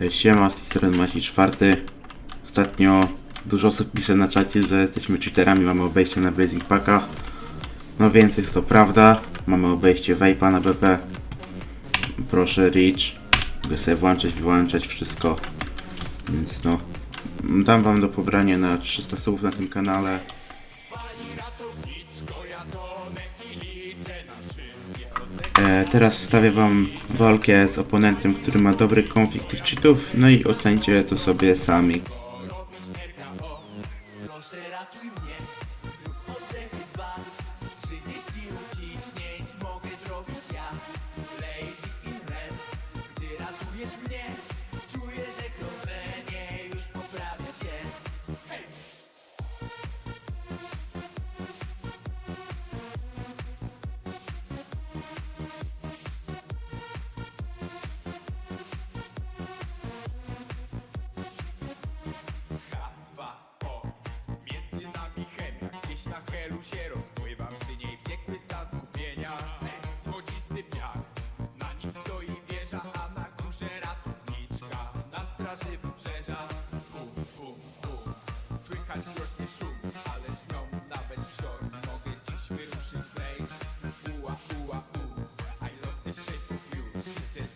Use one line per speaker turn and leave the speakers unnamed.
E, Siema, z tej Maciej czwarty. Ostatnio dużo osób pisze na czacie, że jesteśmy cheaterami, mamy obejście na Blazing Packa. No więc jest to prawda. Mamy obejście Vape'a na BP. Proszę Rich. Mogę sobie włączać, wyłączać wszystko. Więc no. Dam wam do pobrania na 300 słów na tym kanale. E, teraz wstawię wam walkę z oponentem, który ma dobry konflikt tych cheatów, no i ocencie to sobie sami.
w się rozpływam Przy niej wciekły stan skupienia. Złocisty piach Na nim stoi wieża, a na górze ratowniczka. Na straży